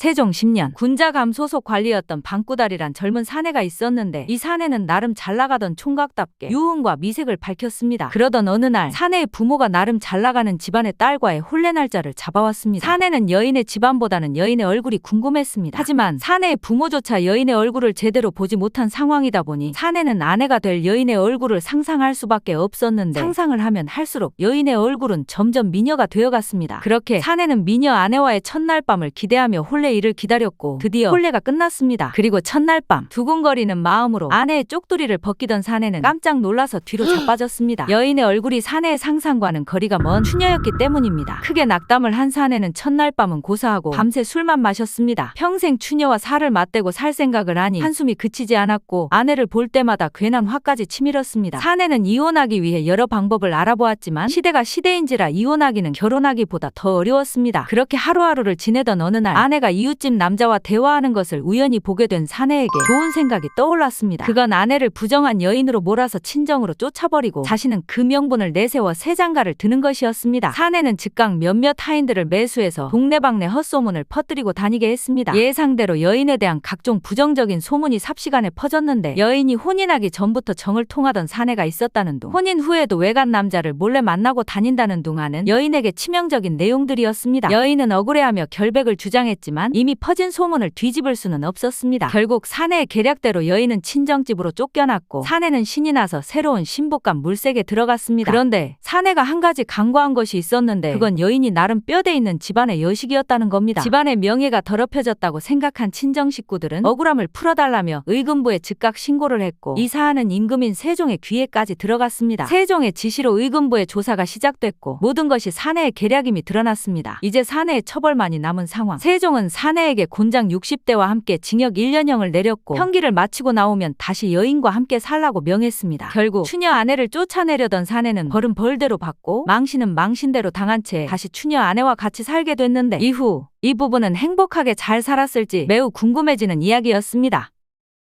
세종 10년 군자감 소속 관리였던 방구달이란 젊은 사내가 있었는데 이 사내는 나름 잘 나가던 총각답게 유흥과 미색을 밝혔습니다. 그러던 어느 날 사내의 부모가 나름 잘 나가는 집안의 딸과의 혼례 날짜를 잡아왔습니다. 사내는 여인의 집안보다는 여인의 얼굴이 궁금했습니다. 하지만 사내의 부모조차 여인의 얼굴을 제대로 보지 못한 상황이다 보니 사내는 아내가 될 여인의 얼굴을 상상할 수밖에 없었는데 상상을 하면 할수록 여인의 얼굴은 점점 미녀가 되어갔습니다. 그렇게 사내는 미녀 아내와의 첫날 밤을 기대하며 혼례 일을 기다렸고 드디어 혼례가 끝났습니다. 그리고 첫날 밤 두근거리는 마음으로 아내의 쪽두리를 벗기던 사내는 깜짝 놀라서 뒤로 자빠졌습니다. 여인의 얼굴이 사내의 상상과는 거리가 먼 추녀였기 때문입니다. 크게 낙담을 한 사내는 첫날 밤은 고사하고 밤새 술만 마셨습니다. 평생 추녀와 살을 맞대고 살 생각을 하니 한숨이 그치지 않았고 아내를 볼 때마다 괜한 화까지 치밀었습니다. 사내는 이혼하기 위해 여러 방법을 알아보았지만 시대가 시대인지라 이혼하기는 결혼하기보다 더 어려웠습니다. 그렇게 하루하루를 지내던 어느 날 아내가 이 웃집 남자와 대화하는 것을 우연히 보게 된 사내에게 좋은 생각이 떠올랐습니다. 그건 아내를 부정한 여인으로 몰아서 친정으로 쫓아버리고 자신은 그 명분을 내세워 새 장가를 드는 것이었습니다. 사내는 즉각 몇몇 하인들을 매수해서 동네방네 헛소문을 퍼뜨리고 다니게 했습니다. 예상대로 여인에 대한 각종 부정적인 소문이 삽시간에 퍼졌는데 여인이 혼인하기 전부터 정을 통하던 사내가 있었다는 둥 혼인 후에도 외간 남자를 몰래 만나고 다닌다는 둥하는 여인에게 치명적인 내용들이었습니다. 여인은 억울해하며 결백을 주장했지만 이미 퍼진 소문을 뒤집을 수는 없었습니다. 결국 사내의 계략대로 여인은 친정집으로 쫓겨났고 사내는 신이 나서 새로운 신부감 물색에 들어갔습니다. 그런데 사내가 한 가지 간과한 것이 있었는데 그건 여인이 나름 뼈대 있는 집안의 여식이었다는 겁니다. 집안의 명예가 더럽혀졌다고 생각한 친정 식구들은 억울함을 풀어달라며 의금부에 즉각 신고를 했고 이 사안은 임금인 세종의 귀에까지 들어갔습니다. 세종의 지시로 의금부의 조사가 시작됐고 모든 것이 사내의 계략임이 드러났습니다. 이제 사내의 처벌만이 남은 상황. 세종은 사내에게 곤장 60대와 함께 징역 1년형을 내렸고 형기를 마치고 나오면 다시 여인과 함께 살라고 명했습니다. 결국 추녀 아내를 쫓아내려던 사내는 벌은 벌대로 받고 망신은 망신대로 당한 채 다시 추녀 아내와 같이 살게 됐는데 이후 이 부부는 행복하게 잘 살았을지 매우 궁금해지는 이야기였습니다.